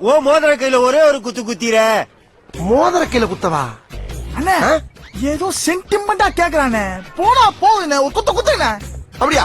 ஓ மோதிர கையில ஒரே ஒரு குத்து குத்திர. மோதிர கையில குத்தவா? அண்ணே ஏதோ சென்டிமெண்டா கேக்குறானே. போனா போகுதுண்ணே. ஒரு குத்த குத்துங்கண்ணே அப்படியா?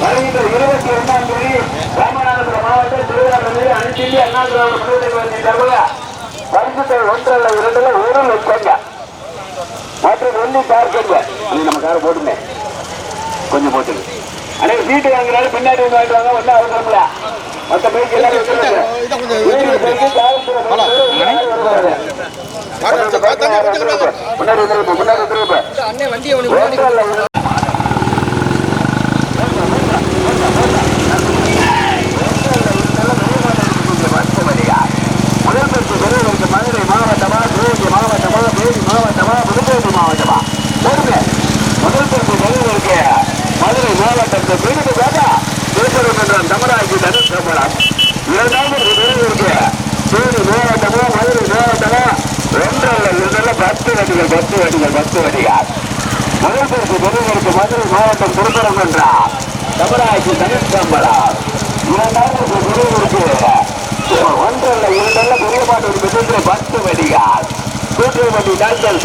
வருகின்ற இருபத்தி ஒன்றாம் தேதி ராமநாதபுரம் மாவட்டம் திருவிழாவில் அனைத்து இந்திய அண்ணா திராவிட முன்னேற்ற சார்பில் பரிசுத்தை ஒன்றல்ல இரண்டுல ஒரு லட்சங்க மற்றும் வெள்ளி கார் கங்க இது நம்ம காரை போட்டுமே கொஞ்சம் போட்டுங்க அண்ணே சீட்டு வாங்குறாரு பின்னாடி வந்து வாங்கிட்டு வாங்க ஒன்றும் அவசரம்ல மற்ற பைக் எல்லாரும். முன்னாடி முன்னாடி வந்துருப்ப ஒன்றல்ல இரண்டு முதல் பரிசு பெறுவதற்கு மதுரை மாவட்டமா சிவகங்கை மாவட்டமா தேனி மாவட்டமா புதுக்கோட்டை மாவட்டமா பொறுமை முதல் பரிசு பெறுவதற்கு மதுரை மாவட்டத்தை பிரிவு தாத்தா திருப்பரங்குன்றம் தமிழாட்சி தனுஷ் சம்பளம் இரண்டாவது பெறுவதற்கு தேனி மாவட்டமா மதுரை மாவட்டமா ஒன்றல்ல இரண்டல்ல பத்து வண்டிகள் பத்து வண்டிகள் பத்து வண்டிகள் முதல் பரிசு பெறுவதற்கு மதுரை மாவட்டம் திருப்பரங்குன்றம் தமிழாட்சி தனுஷ் சம்பளம் இரண்டாவது பெறுவதற்கு ஒன்றல்ல இரண்டல்ல பெரிய பாட்டு பெற்ற பத்து வடிகால் கூட்டுவண்டி doctor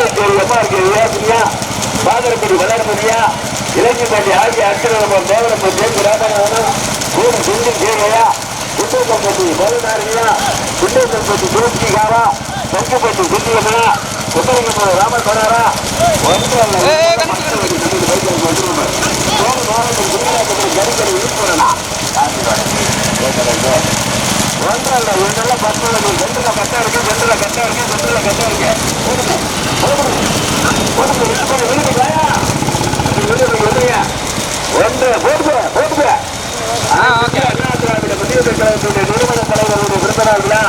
senior Karunatheri M R K பாதரப்படி வளர்மதியா இலக்கிப்பட்டி ஆகிய அச்சரமம் தேவரப்ப தேவி ராமநாதன் கூட சுந்தி சேவையா குண்டம்பட்டி மருநாரியா குண்டம்பட்டி ஜோதிகாவா சங்கப்பட்டி சுத்தியமனா குண்டலிங்கப்பட ராமசனாரா ஒன்றல்ல கரிக்கரை ஈஸ்வரனா பத்து ரெண்டுல கட்ட இருக்கு ரெண்டுல கட்ட இருக்கு ரெண்டுல கட்ட இருக்கு போடுங்க, போடுங்க. போடுங்க, வீட்டுக்கு போய் வீட்டுக்கு வாயா. வீட்டுக்கு வந்துருங்க. ஒன்று, போடுங்க, போடுங்க. அண்ணா திராவிட முன்னேற்ற கழகத்துடைய நிறுவன தலைவருடைய பிறந்த நாள் விழா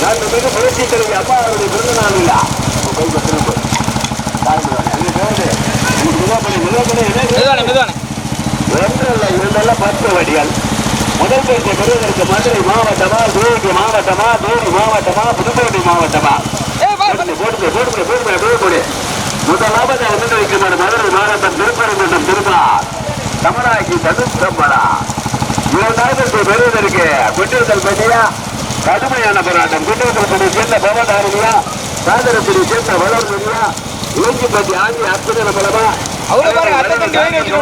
மாண்புமிகு புரட்சி தலைவி அம்மா அவருடைய பிறந்த நாள் விழா நிலப்பணி, நிலப்பணி, என்ன? ஒன்றல்ல இரண்டல்ல பத்து வடிகள். முதல் பேச்சை பெறுவதற்கு மதுரை மாவட்டமா சிவகங்கை மாவட்டமா தேனி மாவட்டமா புதுக்கோட்டை மாவட்டமா? போடுங்க, போடுங்க, அப்படியே போடு. முதலாவதாக முன்வைக்குமாறு மதுரை மாவட்டம் திருப்பரங்குன்றம் திருப்பா தமிழாக்கி தடுப்பம்பளா இரண்டாவது பெறுவதற்கு குற்றத்தல் பட்டியா கடுமையான போராட்டம் குற்றத்தல் சேர்ந்த பவதாரணியா சாதனப்படி சேர்ந்த வளர்மணியா இலக்கிப்பட்டி ஆகிய அற்புத பலமா அவரை பாருங்க, அத்தை தட்டி வாங்கி வச்சுட்டு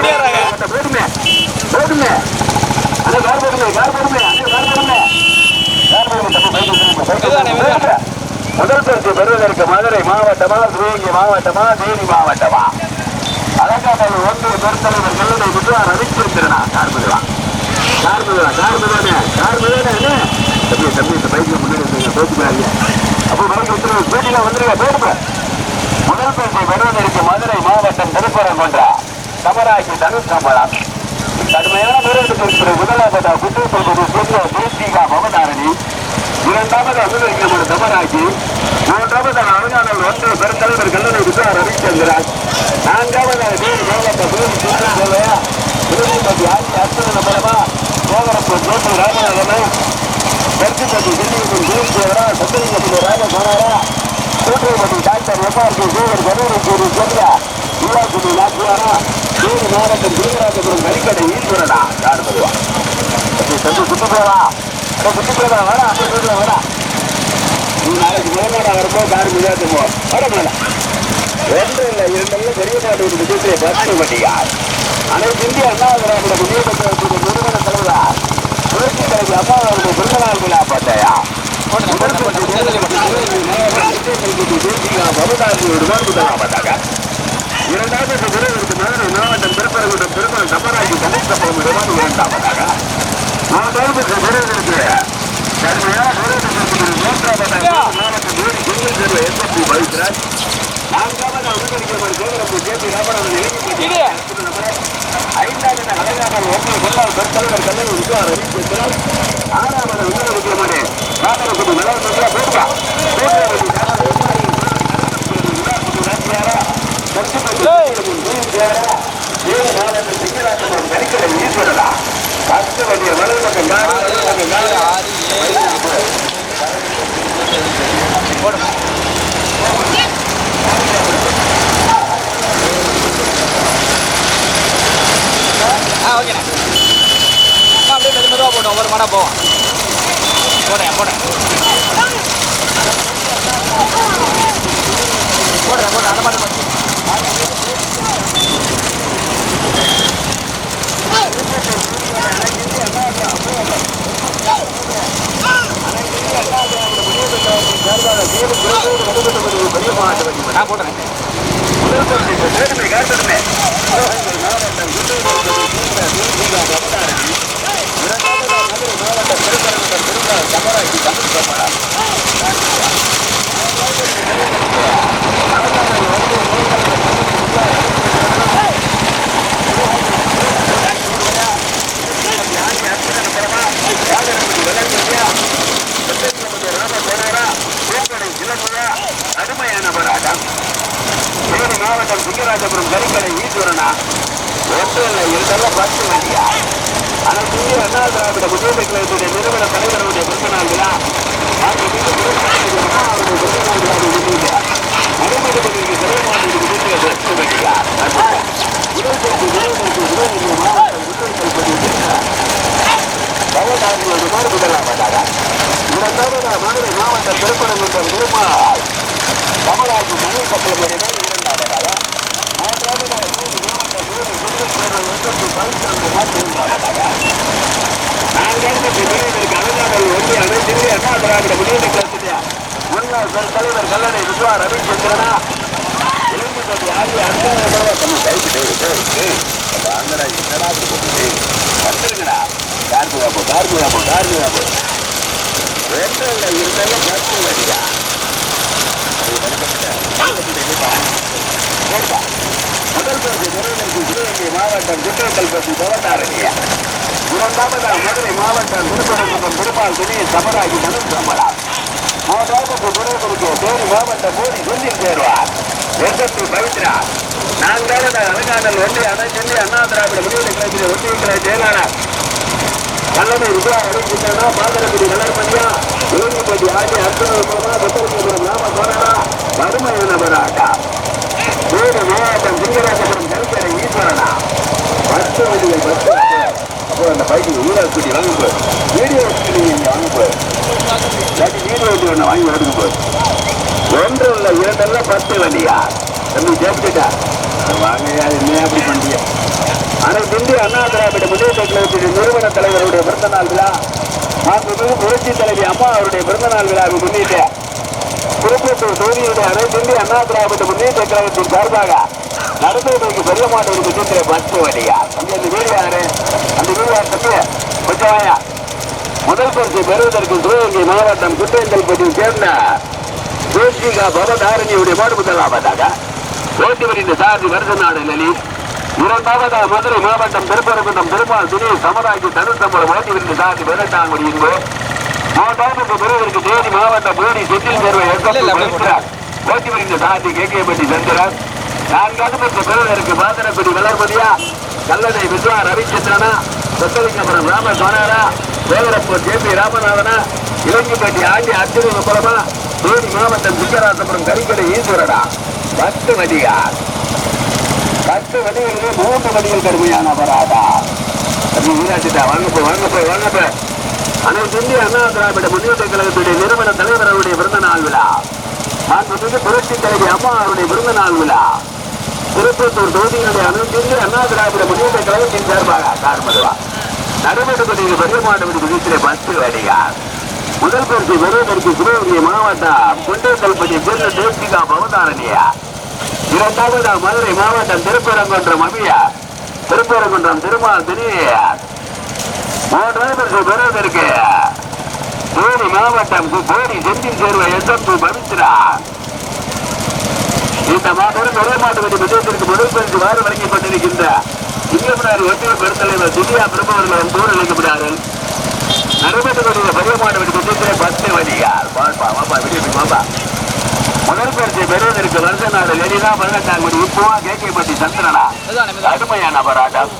போடுமே போடுமே அண்ணா கார் போடுமே கார் போடுமே அண்ணா கார் போடுமே முதல் பரிசு பெறுவதற்கு மதுரை மாவட்டமா சிவகங்கை மாவட்டமா தேனி மாவட்டமா அலங்காபாடு ஒன்றிய பெருந்தலைவர் கல்லணை முத்துவார் ரவிச்சந்திரனா கார் மெதுவா கார் மெதுவா கார் மெதுவானே கார் தம்பி இந்த பைக்ல முன்னாடி வந்தீங்க போச்சுக்காதீங்க அப்போ பைக் வந்துருங்க ஸ்பீடில் வந்துருங்க போடுங்க முதல் பரிசை வருவதற்கு மதுரை மாவட்டம் திருப்பரங்குன்றா தமராக்கி தனுஷ் சம்பளம் கடுமையான வீரர்களுக்கு முதலாவதா குற்றப்பகுதி சொந்த தேசிகா பவதாரணி இரண்டாவது அனுமதிக்கப்பட்ட தமராக்கி மூன்றாவது அருணானல் ஒன்று பெருந்தலைவர் கல்லூரி விசார் ரவிச்சந்திரன். நான்காவது தேவி மாவட்ட தேவி சுற்றுச்சூழலையா திருநெல்வேலி ஆட்சி அர்ச்சனை மூலமா கோவரப்பு ஜோதி ராமநாதனை கருத்துப்பட்டி தில்லியின் தேவிதேவரா சத்திரிகப்பள்ளி ராமகுமாரா கூட்டுப்பட்டி டாக்டர் எம்ஆர்கே தேவர் கருணை சொல்லியா ஈராக்குடி நாச்சியாரா தேனி மாவட்டம் திருவராஜபுரம் கரிக்கடை ஈஸ்வரனா யார் வருவா தம்பி சுட்டு அட சுட்டு போவா அப்படி சொல்ல வேணா நீ நாளைக்கு மேலாடா வரும்போது கார் மிதாத்துமோ வர மேல ஒன்று இல்லை இரண்டல்ல பெரிய நாடு விஜயத்தை பத்து வண்டியார் அனைத்து இந்திய அண்ணா திராவிட முன்னேற்ற நிறுவன அவர்களுக்கு அம்மா அவர்களுக்கு பிறந்த நாள் விழா பார்த்தாயா இரண்டாவது மதுரை மாவட்டம் திருப்பரங்குன்றம் திருமணம் தமராஜி சமூகத்தப்படும் இடமான இரண்டாவதாக மூன்றாவது வீரர்களுக்கு கடுமையான வீரர்களுக்கு மூன்றாவதாக மாவட்டம் வீடு சிங்கிள் தேர்வு எஸ்எஸ்பி வகிக்கிறார் நான்காவது அனுமதிக்கிறவர் கேந்திரப்பூர் ஜே பி ராமநாதன் இளைஞர் ஐந்தாவது தத்தலுடன் கல்லூரி உட்கார அறிவித்திருக்கிறார் ஆறாவது உணர விக்ரமனே நாகரகுடி நலவரத்தில் போடுவா ஈஸ்வரா பத்து வழிய வலது பக்கம் நாலு பக்கம் நாலு போடுங்க ஓகேண்ணா. மெது ஒவ்வொரு மாடாக போவோம் போடுறேன் போடுறேன். போடுறேன் போடுறேன் அந்த மாதிரி நான் போடுறேன். அருமையான போராட்டம் தேனி மாவட்டம் சிங்கராஜபுரம் கரிக்கடை ஈஸ்வரனா ஒன்றில் இருந்தாலும் பத்து வண்டியா ஆனால் இந்திய அண்ணா திராவிட முன்னேற்ற கழகத்துடைய நிறுவன தலைவருடைய பிறந்த நாள் விழா அங்கு மிக அவருடைய பிறந்த நாள் விழாவை முன்னிட்டு நடைபெறுவதற்கு சிறப்பாக முன்னிட்டு வெற்றி பெற்றார் இருபத்தஞ்சு நிறுவனருக்கு சிவகங்கை மாவட்டம் முன்னேற்ற பவதாரியோடு மாறு முதலாவதாக இரண்டாவதாக மதுரை மாவட்டம் திருப்பரங்குன்றம் திருமால் கமலாஜி மணி கப்பலமடைதான் இரண்டாவதாக மூன்றாவதாக முன்னாள் பெரு தலைவர் கல்லணை விஸ்வா ரவிச்சந்திரனா இளைஞர்கள் ஆகிய அனுதாப தம்மை கைவிட்டு வாங்கடா என்னடா போட்டு வந்துருங்கடா கார்பு வாப்போ கார்பு வாப்போ கார்பு வாப்போ ரெண்டு இருந்தாலும் பத்து வழியா முதல் பரிசு பெறுவதற்கு சிவகங்கை மாவட்டம் குற்றக்கல்பட்டி பவதாரணியா இரண்டாவதாக மதுரை மாவட்டம் திருப்பரங்குன்றம் பெருமாள் துணி சமராகி தனுஷ் சமரா மூன்றாவது பெறுவதற்கு தேனி மாவட்டம் போலி சொல்லில் சேருவார் எங்கத்து பவித்ரா நான்காவது அலங்காநல் ஒன்றிய அனைத்து அண்ணா திராவிட முன்னேற்ற கழகத்தில் ஒன்றிய கழக செயலாளர் கல்லணை விஜயா அடைஞ்சிட்டா பாதரகுடி வளர்மணியா இளைஞப்பட்டி ஆகிய அர்த்தமா புத்தகபுரம் நாம போனா வறுமையான போராட்டா வேறு மாவட்டம் சிங்கராஜபுரம் கருக்கடை ஈஸ்வரனா. பத்து வண்டிகள் பத்து அப்புறம் அந்த பைக்கு ஊராக்குடி வாங்கும்போது வீடியோ வச்சு நீங்க வாங்கும்போது இல்லாட்டி வீடியோ வச்சு ஒன்று வாங்கி வரும்போது ஒன்று இல்லை இரண்டல்ல பத்து வண்டியா? தம்பி சேர்த்துட்டா வாங்கயா என்ன அப்படி பண்ணியா ஆனால் இந்திய அண்ணா திராவிட முன்னேற்ற கழகத்தின் நிறுவன தலைவருடைய பிறந்த நாள் விழா. மாண்புமிகு புரட்சி தலைவி அம்மா அவருடைய பிறந்த நாள் விழாவை முன்னிட்டு திருப்பத்தூர் தொகுதியுடைய அனைத்து இந்திய அண்ணா திராவிட முன்னேற்ற கழகத்தின் சார்பாக நடந்தவர்களுக்கு பெரிய மாட்டவருக்கு சுற்ற பத்து வழியா. அந்த வீடு அந்த வீடு யார் முதல் பரிசு பெறுவதற்கு சிவகங்கை மாவட்டம் குட்டேந்தல்பட்டியை சேர்ந்த ஜோஷிகா பவதாரணியுடைய மாடு முதலாவதாக ஓட்டுவரின் சாரதி வருத நாடு லலித். இரண்டாவதாக மதுரை மாவட்டம் திருப்பரங்குன்றம் திருமால் துணி சமராக்கி தனுசம்பரம் ஓட்டுவரின் சாரதி வெள்ளட்டாங்குடி இங்கு மூன்றாவது பெறுவதற்கு தேனி மாவட்டம் மூடி இல்ல, அப்படியே போடு. ஓட்டுவரின் சாரதி கேகேபட்டி சந்திரன் நான்காவது பெறுவதற்கு பாதரக்குடி வளர்மதியா கல்லணை விஸ்வா ரவிச்சந்திரனா சொத்தலிங்கபுரம் ராம சோனாரா வேலரப்பூர் ஜே பி ராமநாதனா இலங்கிப்பட்டி ஆண்டி அத்திருவபுரமா தேனி மாவட்டம் சிங்கராசபுரம் கரிக்கடை ஈஸ்வரனா. பத்து வடிகார் பத்து வடிகளிலே மூன்று வடிகள் கடுமையான அபராதா வீராட்சிட்டா வாங்க போய் வாங்க போய் வாங்க போய். அனைத்து இந்திய அண்ணா திராவிட முன்னேற்ற கழகத்துடைய நிறுவன தலைவர் அவருடைய பிறந்த நாள் விழா. மாண்புமிகு புரட்சி தலைவி அம்மா அவருடைய பிறந்த நாள் விழா. திருப்பத்தூர் தொகுதியினுடைய அனைத்து இந்திய அண்ணா திராவிட முன்னேற்ற கழகத்தின் சார்பாக கார்மதுவா நடைபெற்றபடியில் பெருமாண்டபடி விதித்திலே பத்து வடிகார் முதல் பரிசு பெறுவதற்கு சிவகங்கை மாவட்டம் குண்டேசல்பட்டி சேர்ந்த தேசிகா பவதாரணியா இரண்டாவது மதுரை மாவட்டம் திருப்பரங்குன்றம் அபியா திருப்பரங்குன்றம் திருமால் தினியார். மூன்றாவது பரிசு பெறுவதற்கு தேனி மாவட்டம் கோடி செந்தில் சேர்வை எஸ்எம்பி பவித்ரா இந்த மாபெரும் ஒரே மாட்டுவதி விஜயத்திற்கு முதல் பரிசு வாரி வழங்கப்பட்டிருக்கின்ற சிங்கப்படாரி ஒன்றிய பெருந்தலைவர் திவ்யா பிரபவர்கள் தூர் அளிக்கப்படுகிறார்கள். நடைபெற்றுக் கொண்டிருந்த பெரிய மாட்டுவதி விஜயத்திலே பத்து வழியார் வாப்பா வாப்பா வெளியே போய் வாப்பா. முதல் பரிசை பெறுவதற்கு வருஷ நாடு லலிதா பதினெட்டாம் கோடி இப்போவா கேகேபட்டி சந்திரனா. அருமையான போராட்டம்.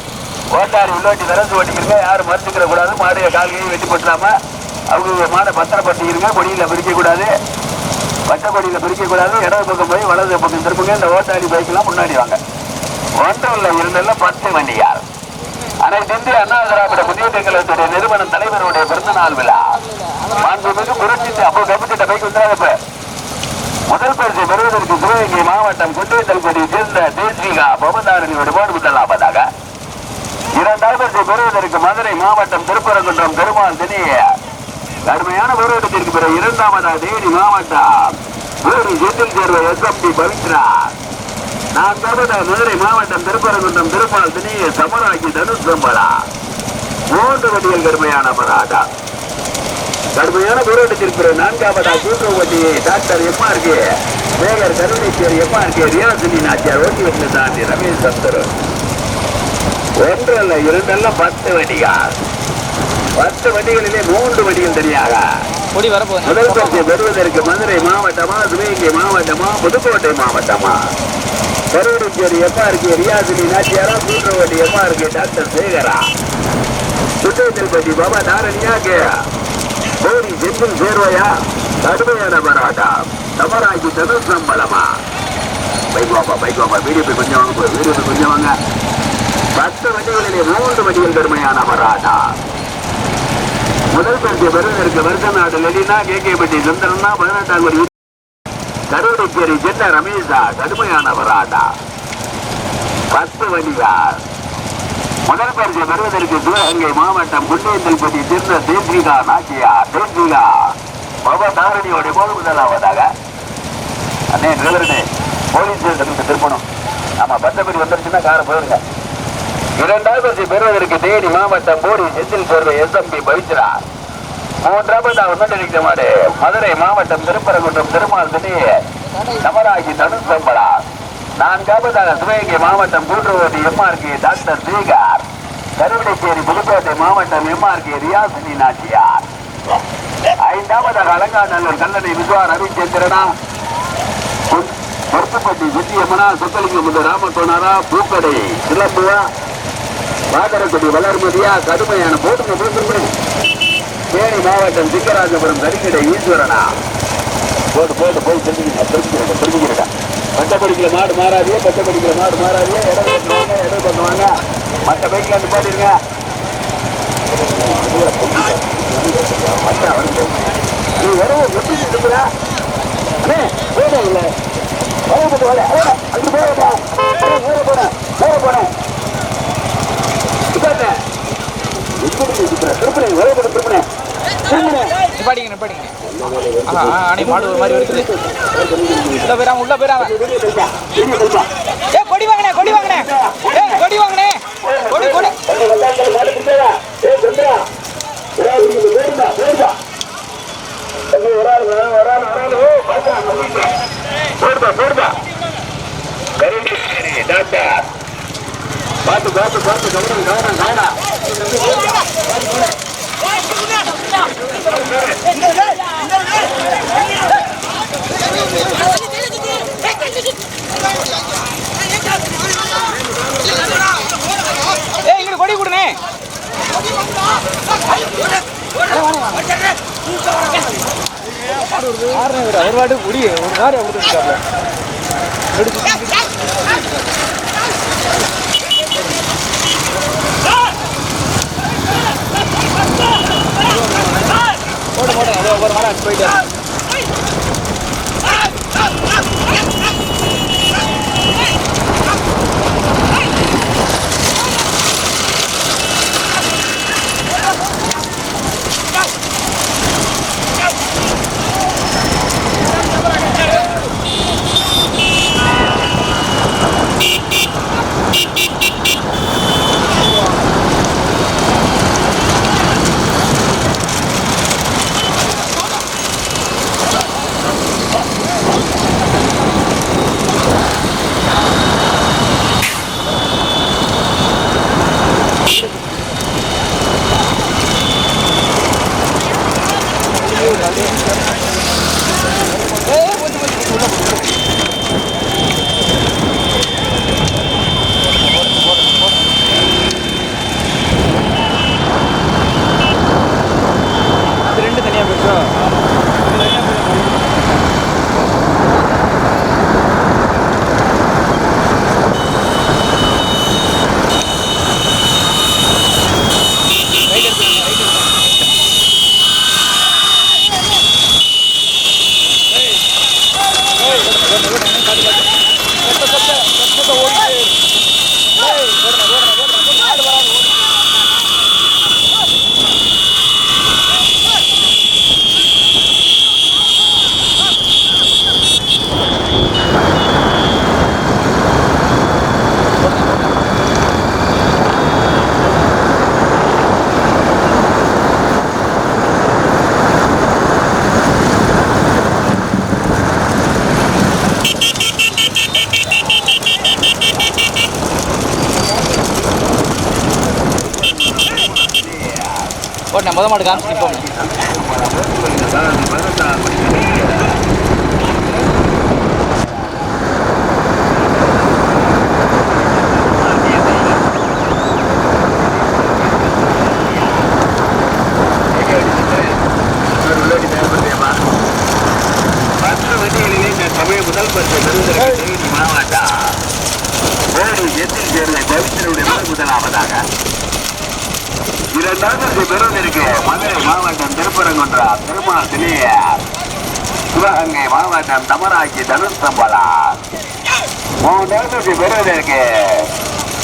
ஓட்டார் உள்ளோட்டி திறந்து ஓட்டிக்கிறீங்க யாரும் மறுத்துக்கிற கூடாது மாடைய கால்கையும் வெட்டி போட்டுலாம. அவங்க மாடை பத்திரப்படுத்திக்கிறீங்க கொடியில் பிரிக்கக்கூடாது. பச்சை கொடியில பிரிக்கக்கூடாது. இடது பக்கம் போய் வலது பக்கம் திருப்புங்க. இந்த ஓட்டாரி பைக்கெல்லாம் முன்னாடி வாங்க. ஒன்றில் இருந்தால் பத்து வண்டியார் அனைத்து இந்திய அண்ணா திராவிட முன்னேற்ற கழகத்துடைய நிறுவன தலைவருடைய பிறந்த நாள் விழா. மாண்புமிகு புரட்சி அப்போ கப்பிட்ட பைக் வந்துடாதப்ப முதல் பரிசை பெறுவதற்கு சிவகங்கை மாவட்டம் குற்றத்தல்படியை சேர்ந்த தேசிகா பவதாரணியோட போடு முதலாவதாக பரிசை பெறுவதற்கு மதுரை மாவட்டம் திருப்பரங்குன்றம் பெருமாள் திணிய. கடுமையான போராட்டத்திற்கு பிறகு இரண்டாவதாக தேனி மாவட்டம். வேறு செந்தில் சேர்ந்த எஸ்எம்பி பவித்ரா. நான் நான்காவதாக மதுரை மாவட்டம் திருப்பரங்குன்றம் திருமால் திணிய சமராக்கி தனுஷ் சம்பளா மூன்று வடிகள் கடுமையான போராட்டம். கடுமையான போராட்டத்திற்கு பிறகு நான்காவதாக கூட்டுவட்டி doctor M R K Sekar Karuneswar M R K Riyasini Nachiyar ஓட்டி வந்து தாண்டி ரமேஷ் சந்தர் ஒன்று அல்ல இரண்டல்ல பத்து வண்டிகள் பத்து வண்டிகளிலே மூன்று வண்டிகள் தனியாக முதல் பரிசை பெறுவதற்கு மதுரை மாவட்டமா சிவகங்கை மாவட்டமா Pudukkottai மாவட்டமா? Karuvadicheri M R K Riyasini நாச்சியாரா கூட்டுவட்டி எம்ஆர்கே டாக்டர் சேகரா? சுட்டேத்தல்பட்டி பாபா தாரணியாக்கு? கோரி செந்தில் சேர்வையா? கடுமையான போராட்டம். தமராக்கி தனுஷ் சம்பளமா பைக் வாப்பா பைக் வீடியோ கொஞ்சம் வாங்க போய் வீடியோ கொஞ்சம் வாங்க. பத்து வண்டிகளிலே மூன்று வண்டிகள் பெருமையான மராட்டா முதல் பரிசு பெறுவதற்கு வருஷ நாடு லெலினா கேகேபட்டி சுந்தரனா பதினெட்டாம் கோடி கருவடைச்சேரி சென்ன ரமேஷா கடுமையான போராட்டம் பத்து வண்டிகள் முதல் பரிசு பெறுவதற்கு சிவகங்கை மாவட்டம் குண்டேந்தல்பட்டி சேர்ந்த தேசிகா நாச்சியா தேசிகா பவதாரணியோட போது முதலாவதாக. அண்ணே டிரைவரனே போலீஸ் ஸ்டேஷனுக்கு திருப்பணும் ஆமா பத்தபடி வந்துருச்சுன்னா காரை போயிருங்க இரண்டாவது பரிசு பெறுவதற்கு தேனி மாவட்டம் போடி செந்தில் சேர்ந்த எஸ்எம்பி பவித்ரா மூன்றாவது அவர் நிற்கிற மாடு மதுரை மாவட்டம் திருப்பரங்குன்றம் திருமால் திணி நவராகி தனுசம்பளா நான்காவதாக சிவகங்கை மாவட்டம் கூட்டுறவு M R K doctor Srikar Karuvidaicheri Pudukkottai மாவட்டம் எம்ஆர்கே ரியாசினி நாச்சியார். ஐந்தாவதாக அலங்காநல்லூர் கல்லணை விஸ்வா ரவிச்சந்திரனா. பொறுப்புப்பட்டி சுத்தியம்மனா சொக்கலிங்கம் முதல் ராமகோணாரா பூக்கடை சிலம்புவா பாதரக்குடி வளர்மதியா கடுமையான போட்டு போட்டு தேனி மாவட்டம் சிங்கராஜபுரம் கரிக்கடை ஈஸ்வரனா. போட்டு போட்டு போய் தெரிஞ்சுக்கிங்க தெரிஞ்சுக்கிறேன் தெரிஞ்சுக்கிறேன் பச்சை படிக்கிற மாடு மாறாதியே பச்சை படிக்கிற மாடு மாறாதியே இடம் பண்ணுவாங்க இடம் பண்ணுவாங்க மற்ற பைக்கில் வந்து பாடிருங்க நீ வரவு எப்படி இருக்கிறா அண்ணே போட இல்லை வரவு போட்டு வர அங்கே போடா நேர போட நேர போட. திருப்பணி வரவு போட்டு அணி மாடு ஒரு மாதிரி உள்ள போயிடாம உள்ள போயிடாம ஏ கொடி வாங்கினே கொடி வாங்கினே ஏ கொடி வாங்கினே கொடி கொடி பார்த்து பார்த்து பார்த்து கவனம் கவனம் கவனம் ஒரு வாட்டு குடி ஒரு மாதிரி இருக்காங்க போட போட. அதோ ஒரு மாதிரி போயிட்டு முத மாடு காமிச்சு நிற்போம் முதல் பரிசு பெறுவதற்கு மாவட்டம் ஓடி எத்தில் சேர்ந்த கவிஞருடைய முதலாவதாக முதலாவதாக இரண்டாவது பெறுவதற்கு மதுரை மாவட்டம் திருப்பரங்குன்றா திருமால் சிலைய சிவகங்கை மாவட்டம் தமராக்கி தனுஷ் சம்பளா மூன்றாவது பெறுவதற்கு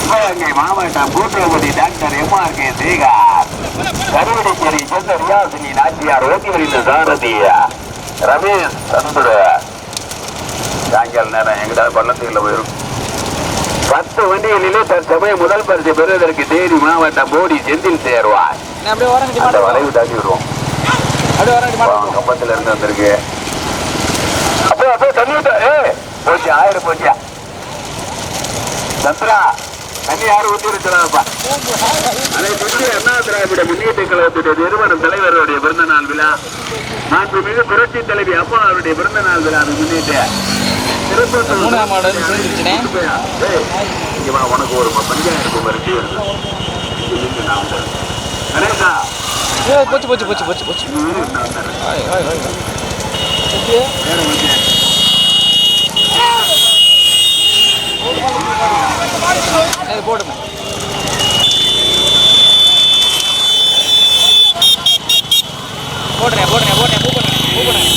சிவகங்கை மாவட்டம் கூட்டுறவுடி doctor M R K Srikar Karuvadicheri சொந்த ரியாசினி நாச்சியார் ஓட்டி வருகின்ற சாரதி. ரமேஷ் சந்துரு. சாயங்கால நேரம் எங்கிட்ட பள்ளத்துக்குள்ள போயிருக்கும் பத்து வண்டிகளிலே தற்சமயம் முதல் பரிசு பெறுவதற்கு தேனி மாவட்டம் போடி செந்தில் சேர்வார். அப்படியே அந்த வளைவு தாண்டி விடுவோம் அப்படியே கம்பத்துல இருந்து வந்திருக்கு. அப்போ அப்போ தண்ணி விட்டா ஏ போச்சு ஆயிரம் போச்சியா. சந்திரா தண்ணி யாரும் ஊத்தி இருக்கிறாப்பா அதை முந்தைய அண்ணா திராவிட முன்னேற்ற கழகத்துடைய நிறுவனம் தலைவருடைய பிறந்த நாள் விழா. மாண்புமிகு புரட்சி தலைவி அப்பா அவருடைய பிறந்த நாள் விழா அது முன்னிட்டு மூணாம் மாடு வந்து வா, உனக்கு ஒரு பஞ்சாயிரம் ஏ போச்சு போச்சு போச்சு. போச்சு போச்சு ஆய், ஆய், ஆய். இது போடுங்க. போடுறேன் போடுறேன் போடுறேன் பூ பண்ணுறேன் பூ பண்ணுறேன்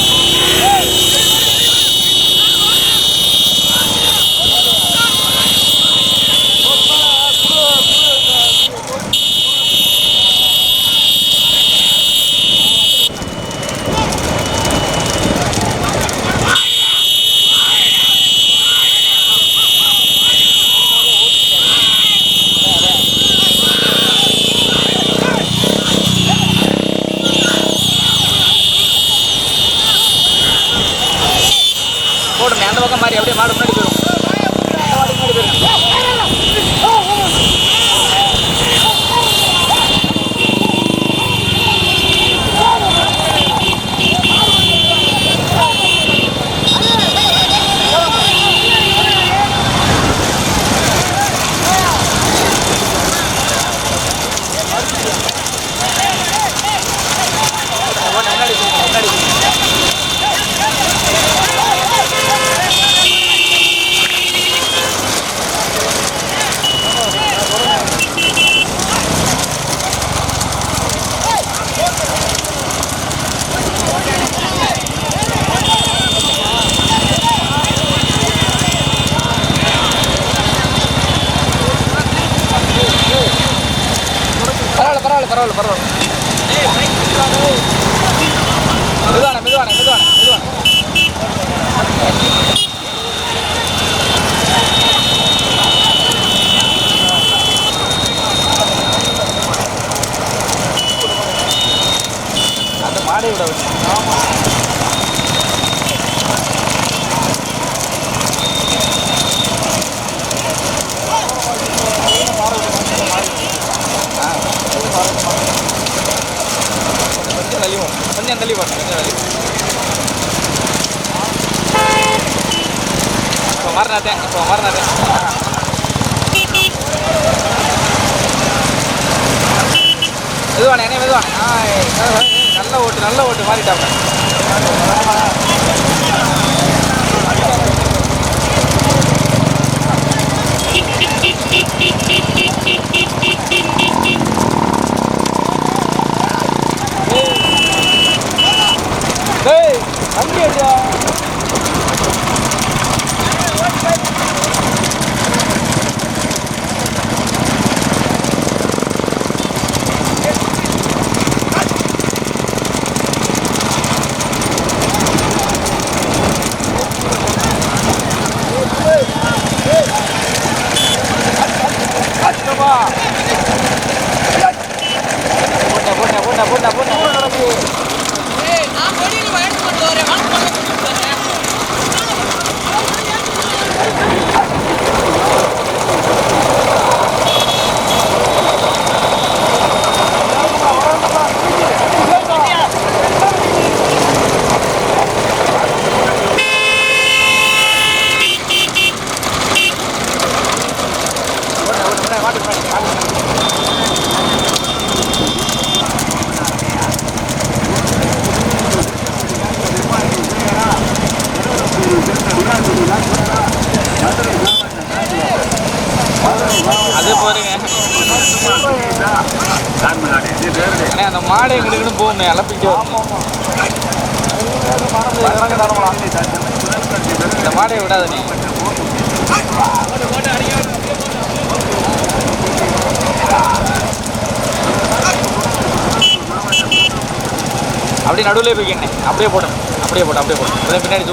போடுங்க அந்த பக்கம் மாதிரி அப்படியே மாடு முன்னாடி போயிடும் அந்த மாடு முன்னாடி போயிடும் போடுங்க, முன்னாடி போயிடுங்க, முன்னாடி போயிடுங்க. பரவாயில்ல பரவாயில்ல. மெதுவான மெதுவான மெதுவான மெதுவான அந்த மாடை விட ஆமா கொஞ்சம் தள்ளி போ கொஞ்சம் தள்ளி போ கொஞ்சம் தள்ளி இப்போ மரணத்தேன் இப்போ மரணத்தேன் மெதுவானே என்ன மெதுவானே நல்ல ஓட்டு நல்ல ஓட்டு மாறிட்டாங்க அப்படியே போட்டு அப்படியே போட்டு பின்னாடி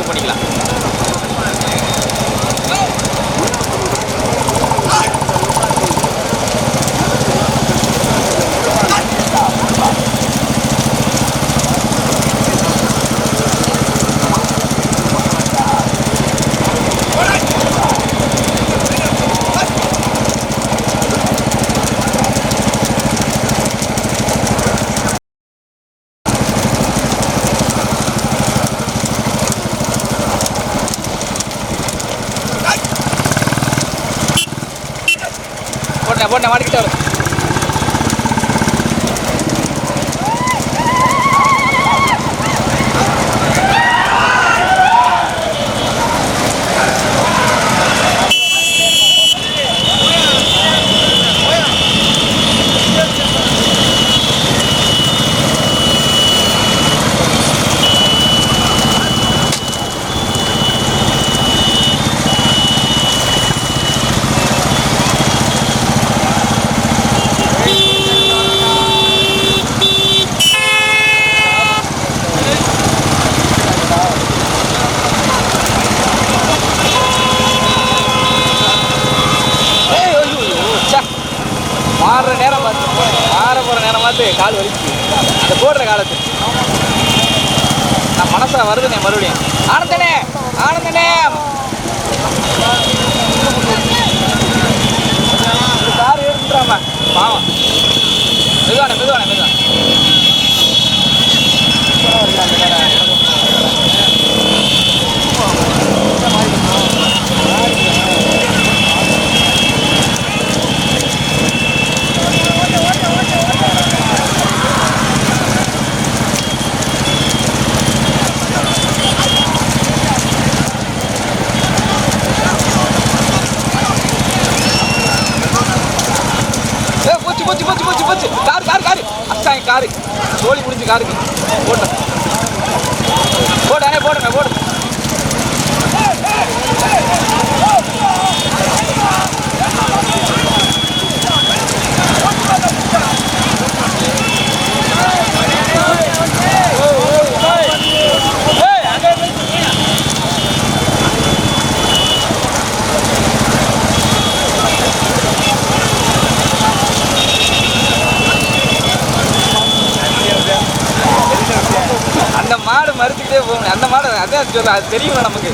அந்த மாடு அதான் சொல்ல அது தெரியும்ல நமக்கு.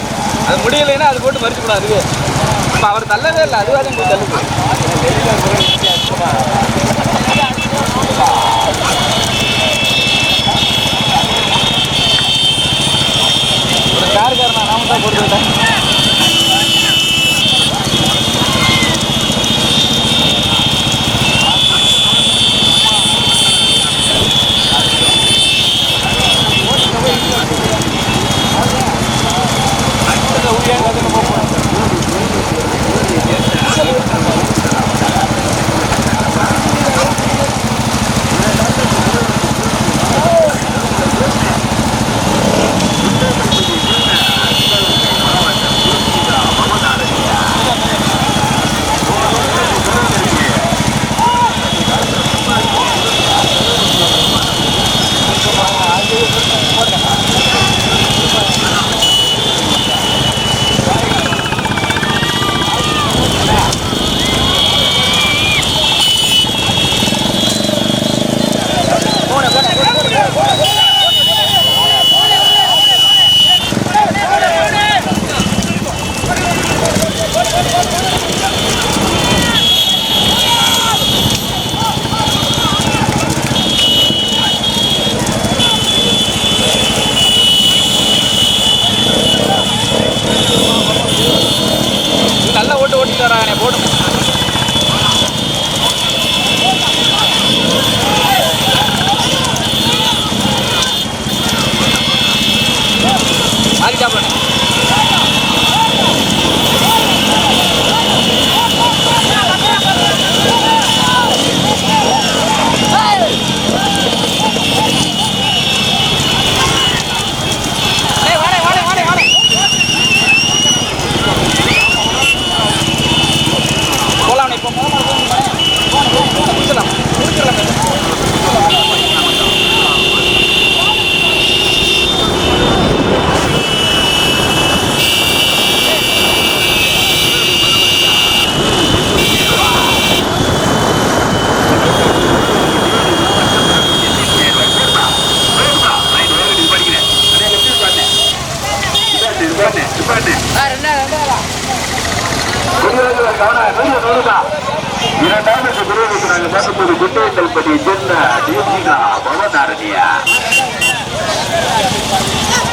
அது முடியலைன்னா அது போட்டு மறிச்சுக்கலாம் அதுவே. இப்போ அவர் தள்ளவே இல்லை அதுவாக எங்களுக்கு தள்ளுது. ஒரு காருக்காரனா நாம தான் போட்டு விட்டேன் yang 多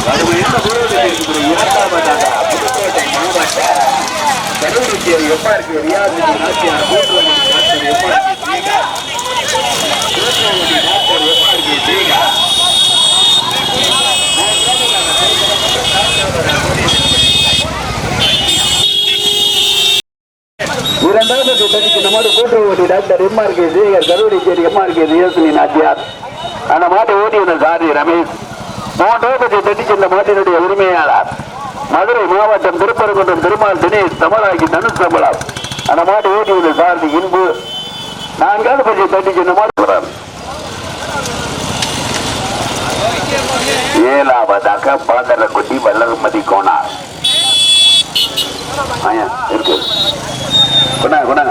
கடுமையான குடியரசு இருக்கிற இரண்டாவதாக புதுக்கோட்டை மாவட்ட கல்லூரி எப்பா இருக்கு? ரியாதி நாட்டியார் மூன்றாவது டாக்டர் எப்பா இருக்கு? டாக்டர் எப்பா இருக்கு? இரண்டாவது நம்மோடு கூட்டுறவு doctor M R K Sekar Karuvadicheri M R K Theyasani Nattiyar அந்த மாட்டை ஓட்டியவர் சாரி ரமேஷ். மூன்றாவது தட்டி சென்ற மாட்டினுடைய உரிமையாளர். மதுரை மாவட்டம் திருப்பரங்குன்றம் திருமால் தினேஷ் தமிழாகி தனுஷ் தமிழம். அந்த மாட்டு ஓட்டியது சாரதி இன்பு. நான்காவது பற்றி தட்டி சென்ற மாட்டு வர்றார். ஏழாவதாக பாதரக்குட்டி வல்லர்மதி கோனார் இருக்கு. குணா குணா